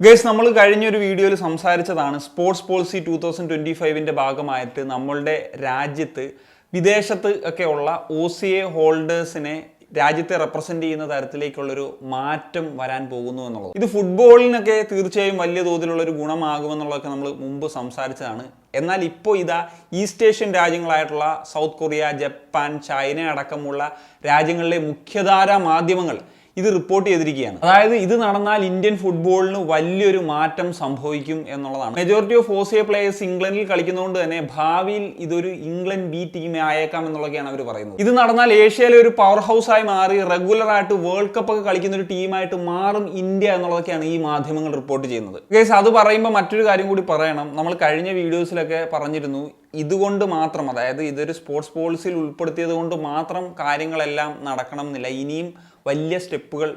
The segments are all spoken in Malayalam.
ഗേസ് നമ്മൾ കഴിഞ്ഞൊരു വീഡിയോയിൽ സംസാരിച്ചതാണ് sports policy two thousand twenty ഫൈവിന്റെ ഭാഗമായിട്ട് നമ്മളുടെ രാജ്യത്ത് വിദേശത്ത് ഒക്കെ ഉള്ള ഒ സി എ ഹോൾഡേഴ്സിനെ രാജ്യത്തെ റെപ്രസെന്റ് ചെയ്യുന്ന തരത്തിലേക്കുള്ളൊരു മാറ്റം വരാൻ പോകുന്നു എന്നുള്ളത്. ഇത് ഫുട്ബോളിനൊക്കെ തീർച്ചയായും വലിയ തോതിലുള്ള ഒരു ഗുണമാകുമെന്നുള്ളതൊക്കെ നമ്മൾ മുമ്പ് സംസാരിച്ചതാണ്. എന്നാൽ ഇപ്പോൾ ഇതാ ഈസ്റ്റ് ഏഷ്യൻ രാജ്യങ്ങളായിട്ടുള്ള സൗത്ത് കൊറിയ ജപ്പാൻ ചൈന അടക്കമുള്ള രാജ്യങ്ങളിലെ മുഖ്യധാരാ മാധ്യമങ്ങൾ ഇത് റിപ്പോർട്ട് ചെയ്തിരിക്കുകയാണ്. അതായത് ഇത് നടന്നാൽ ഇന്ത്യൻ ഫുട്ബോളിന് വലിയൊരു മാറ്റം സംഭവിക്കും എന്നുള്ളതാണ്. മെജോറിറ്റി ഓഫ് ഓസിയ പ്ലേയേഴ്സ് ഇംഗ്ലണ്ടിൽ കളിക്കുന്നതുകൊണ്ട് തന്നെ ഭാവിയിൽ ഇതൊരു ഇംഗ്ലണ്ട് ബി ടീം ആയേക്കാം എന്നുള്ളതൊക്കെയാണ് അവർ പറയുന്നത്. ഇത് നടന്നാൽ ഏഷ്യയിലെ ഒരു പവർ ഹൗസ് ആയി മാറി റെഗുലർ ആയിട്ട് വേൾഡ് കപ്പ് ഒക്കെ കളിക്കുന്ന ഒരു ടീമായിട്ട് മാറും ഇന്ത്യ എന്നുള്ളതൊക്കെയാണ് ഈ മാധ്യമങ്ങൾ റിപ്പോർട്ട് ചെയ്യുന്നത്. അത് പറയുമ്പോൾ മറ്റൊരു കാര്യം കൂടി പറയണം. നമ്മൾ കഴിഞ്ഞ വീഡിയോസിലൊക്കെ പറഞ്ഞിരുന്നു ഇതുകൊണ്ട് മാത്രം അതായത് ഇതൊരു സ്പോർട്സ് പോളിസിയിൽ ഉൾപ്പെടുത്തിയത് കൊണ്ട് മാത്രം കാര്യങ്ങളെല്ലാം നടക്കണം എന്നില്ല. ഇനിയും വലിയ സ്റ്റെപ്പുകൾ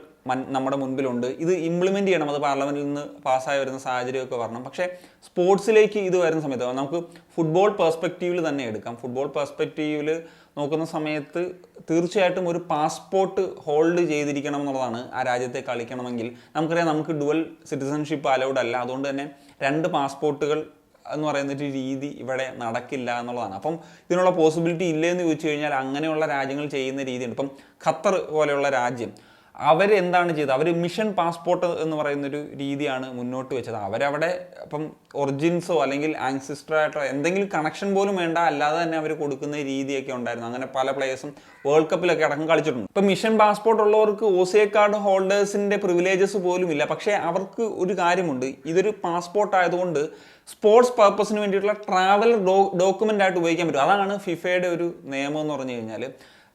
നമ്മുടെ മുൻപിലുണ്ട്. ഇത് ഇംപ്ലിമെന്റ് ചെയ്യണം. അത് പാർലമെന്റിൽ നിന്ന് പാസ്സായി വരുന്ന സാഹചര്യമൊക്കെ വരണം. പക്ഷേ സ്പോർട്സിലേക്ക് ഇത് വരുന്ന സമയത്ത് നമുക്ക് ഫുട്ബോൾ പെർസ്പെക്റ്റീവിൽ തന്നെ എടുക്കാം. ഫുട്ബോൾ പെർസ്പെക്റ്റീവിൽ നോക്കുന്ന സമയത്ത് തീർച്ചയായിട്ടും ഒരു പാസ്പോർട്ട് ഹോൾഡ് ചെയ്തിരിക്കണം എന്നുള്ളതാണ് ആ രാജ്യത്തെ കളിക്കണമെങ്കിൽ. നമുക്കറിയാം നമുക്ക് ഡുവൽ സിറ്റിസൺഷിപ്പ് അലൗഡ് അല്ല. അതുകൊണ്ട് തന്നെ രണ്ട് പാസ്പോർട്ടുകൾ എന്ന് പറയുന്ന ഒരു രീതി ഇവിടെ നടക്കില്ല എന്നുള്ളതാണ്. അപ്പം ഇതിനുള്ള പോസിബിലിറ്റി ഇല്ലെന്ന് ചോദിച്ചു കഴിഞ്ഞാൽ അങ്ങനെയുള്ള രാജ്യങ്ങൾ ചെയ്യുന്ന രീതിയുണ്ട്. ഇപ്പം ഖത്തർ പോലെയുള്ള രാജ്യം അവരെന്താണ് ചെയ്തത്? അവർ മിഷൻ പാസ്പോർട്ട് എന്ന് പറയുന്നൊരു രീതിയാണ് മുന്നോട്ട് വെച്ചത്. അവരവിടെ ഇപ്പം ഒറിജിൻസോ അല്ലെങ്കിൽ ആൻസിസ്റ്റർ ആയിട്ടോ എന്തെങ്കിലും കണക്ഷൻ പോലും വേണ്ട അല്ലാതെ തന്നെ അവർ കൊടുക്കുന്ന രീതിയൊക്കെ ഉണ്ടായിരുന്നു. അങ്ങനെ പല പ്ലേയേഴ്സും വേൾഡ് കപ്പിലൊക്കെ അടക്കം കളിച്ചിട്ടുണ്ട്. ഇപ്പം മിഷൻ പാസ്പോർട്ട് ഉള്ളവർക്ക് ഒ സി എ കാർഡ് ഹോൾഡേഴ്സിന്റെ പ്രിവിലേജസ് പോലും ഇല്ല. പക്ഷേ അവർക്ക് ഒരു കാര്യമുണ്ട്. ഇതൊരു പാസ്പോർട്ട് ആയതുകൊണ്ട് സ്പോർട്സ് പർപ്പസിന് വേണ്ടിയിട്ടുള്ള ട്രാവൽ ഡോ ഡോക്യുമെന്റ് ആയിട്ട് ഉപയോഗിക്കാൻ പറ്റും. അതാണ് ഫിഫയുടെ ഒരു നിയമം എന്ന് പറഞ്ഞു കഴിഞ്ഞാൽ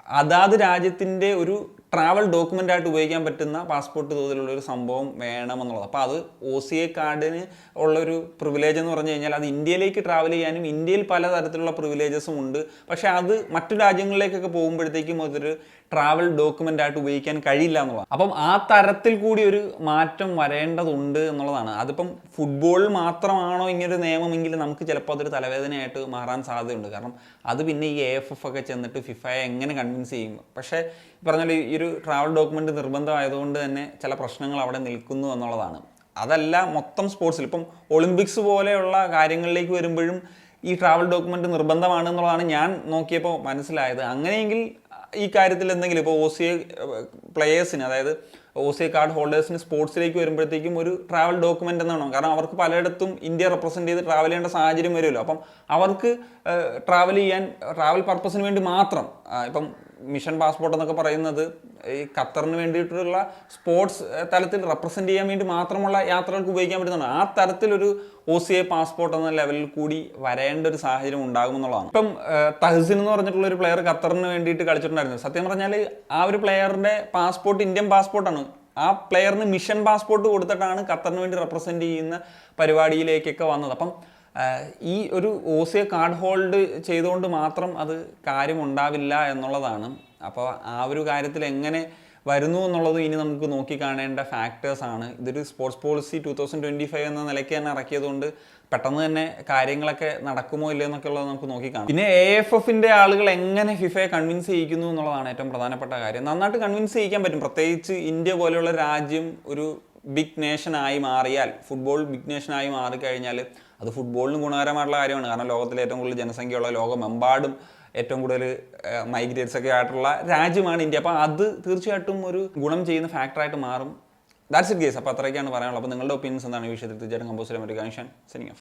അതാത് രാജ്യത്തിന്റെ ഒരു ട്രാവൽ ഡോക്യുമെന്റ് ആയിട്ട് ഉപയോഗിക്കാൻ പറ്റുന്ന പാസ്പോർട്ട് തോതിലുള്ള ഒരു സംഭവം വേണമെന്നുള്ളത്. അപ്പോൾ അത് ഒ സി എ കാർഡിന് ഉള്ളൊരു പ്രിവിലേജ് എന്ന് പറഞ്ഞു കഴിഞ്ഞാൽ അത് ഇന്ത്യയിലേക്ക് ട്രാവൽ ചെയ്യാനും ഇന്ത്യയിൽ പലതരത്തിലുള്ള പ്രിവിലേജസും ഉണ്ട്. പക്ഷേ അത് മറ്റു രാജ്യങ്ങളിലേക്കൊക്കെ പോകുമ്പോഴത്തേക്കും അതൊരു ട്രാവൽ ഡോക്യുമെന്റ് ആയിട്ട് ഉപയോഗിക്കാൻ കഴിയില്ല എന്നുള്ളതാണ്. അപ്പം ആ തരത്തിൽ കൂടി ഒരു മാറ്റം വരേണ്ടതുണ്ട് എന്നുള്ളതാണ്. അതിപ്പം ഫുട്ബോളിൽ മാത്രമാണോ ഇങ്ങനൊരു നിയമമെങ്കിൽ നമുക്ക് ചിലപ്പോൾ അതൊരു തലവേദനയായിട്ട് മാറാൻ സാധ്യതയുണ്ട്. കാരണം അത് പിന്നെ ഈ എ എഫ് എഫ് ഒക്കെ ചെന്നിട്ട് ഫിഫയെ എങ്ങനെ കൺവിൻസ് ചെയ്യും? പക്ഷേ പറഞ്ഞാൽ ഈ ഒരു ട്രാവൽ ഡോക്യുമെന്റ് നിർബന്ധമായതുകൊണ്ട് തന്നെ ചില പ്രശ്നങ്ങൾ അവിടെ നിൽക്കുന്നു എന്നുള്ളതാണ്. അതല്ല മൊത്തം സ്പോർട്സിൽ ഇപ്പം ഒളിമ്പിക്സ് പോലെയുള്ള കാര്യങ്ങളിലേക്ക് വരുമ്പോഴും ഈ ട്രാവൽ ഡോക്യുമെന്റ് നിർബന്ധമാണ് എന്നുള്ളതാണ് ഞാൻ നോക്കിയപ്പോൾ മനസ്സിലായത്. അങ്ങനെയെങ്കിൽ ഈ കാര്യത്തിൽ എന്തെങ്കിലും ഇപ്പോൾ ഒ സി എ പ്ലെയേഴ്സിന് അതായത് ഒ സി കാർഡ് ഹോൾഡേഴ്സിന് സ്പോർട്സിലേക്ക് വരുമ്പോഴത്തേക്കും ഒരു ട്രാവൽ ഡോക്യുമെന്റ് എന്നാണോ. കാരണം അവർക്ക് പലയിടത്തും ഇന്ത്യ റെപ്രസെന്റ് ചെയ്ത് ട്രാവൽ ചെയ്യേണ്ട സാഹചര്യം വരുമല്ലോ. അപ്പം അവർക്ക് ട്രാവൽ ചെയ്യാൻ ട്രാവൽ പർപ്പസിന് വേണ്ടി മാത്രം ഇപ്പം മിഷൻ പാസ്പോർട്ട് എന്നൊക്കെ പറയുന്നത് ഈ ഖത്തറിന് വേണ്ടിയിട്ടുള്ള സ്പോർട്സ് തലത്തിൽ റെപ്രസെന്റ് ചെയ്യാൻ വേണ്ടി മാത്രമുള്ള യാത്രകൾക്ക് ഉപയോഗിക്കാൻ പറ്റുന്നതാണ്. ആ തരത്തിലൊരു ഒ സി എ പാസ്പോർട്ട് എന്ന ലെവലിൽ കൂടി വരേണ്ട ഒരു സാഹചര്യം ഉണ്ടാകുമെന്നുള്ളതാണ്. ഇപ്പം തഹസിൻ എന്ന് പറഞ്ഞിട്ടുള്ള ഒരു പ്ലെയർ ഖത്തറിന് വേണ്ടിയിട്ട് കളിച്ചിട്ടുണ്ടായിരുന്നു. സത്യം പറഞ്ഞാൽ ആ ഒരു പ്ലെയറിന്റെ പാസ്പോർട്ട് ഇന്ത്യൻ പാസ്പോർട്ടാണ് ആ പ്ലെയറിന് മിഷൻ പാസ്പോർട്ട് കൊടുത്തിട്ടാണ് ഖത്തറിന് വേണ്ടി റെപ്രസെന്റ് ചെയ്യുന്ന പരിപാടിയിലേക്കൊക്കെ വന്നത്. അപ്പം ഈ ഒരു സി കാർഡ് ഹോൾഡ് ചെയ്തുകൊണ്ട് മാത്രം അത് കാര്യമുണ്ടാവില്ല എന്നുള്ളതാണ്. അപ്പോൾ ആ ഒരു കാര്യത്തിൽ എങ്ങനെ വരുന്നു എന്നുള്ളത് ഇനി നമുക്ക് നോക്കി കാണേണ്ട ഫാക്ടേഴ്സ് ആണ്. ഇതൊരു sports policy two thousand twenty five എന്ന നിലയ്ക്ക് തന്നെ ഇറക്കിയതുകൊണ്ട് പെട്ടെന്ന് തന്നെ കാര്യങ്ങളൊക്കെ നടക്കുമോ ഇല്ലയോ എന്നൊക്കെ ഉള്ളത് നമുക്ക് നോക്കി കാണാം. പിന്നെ എ എഫ് എഫിന്റെ ആളുകൾ എങ്ങനെ ഫിഫയെ കൺവിൻസ് ചെയ്യിക്കുന്നു എന്നുള്ളതാണ് ഏറ്റവും പ്രധാനപ്പെട്ട കാര്യം. നന്നായിട്ട് കൺവിൻസ് ചെയ്യിക്കാൻ പറ്റും. പ്രത്യേകിച്ച് ഇന്ത്യ പോലെയുള്ള രാജ്യം ഒരു ബിഗ് നേഷനായി മാറിയാൽ ഫുട്ബോൾ ബിഗ് നേഷനായി മാറിക്കഴിഞ്ഞാൽ അത് ഫുട്ബോളിന് ഗുണകരമായിട്ടുള്ള കാര്യമാണ്. കാരണം ലോകത്തിലെ ഏറ്റവും കൂടുതൽ ജനസംഖ്യയുള്ള ലോകമെമ്പാടും ഏറ്റവും കൂടുതൽ മൈഗ്രേറ്റ്സ് ഒക്കെ ആയിട്ടുള്ള രാജ്യമാണ് ഇന്ത്യ. അപ്പോൾ അത് തീർച്ചയായിട്ടും ഒരു ഗുണം ചെയ്യുന്ന ഫാക്ടറായിട്ട് മാറും. ദാറ്റ്സ് ഇറ്റ് കേസ് അപ്പോൾ അത്രയൊക്കെയാണ് പറയാനുള്ളത്. അപ്പോൾ നിങ്ങളുടെ ഒപ്പീനിയൻസ് എന്താണ്? ഈ വിഷയത്തിൽ തീർച്ചയായിട്ടും കമ്പോസ് ചെയ്യാൻ കൺഷൻ സെനിങ്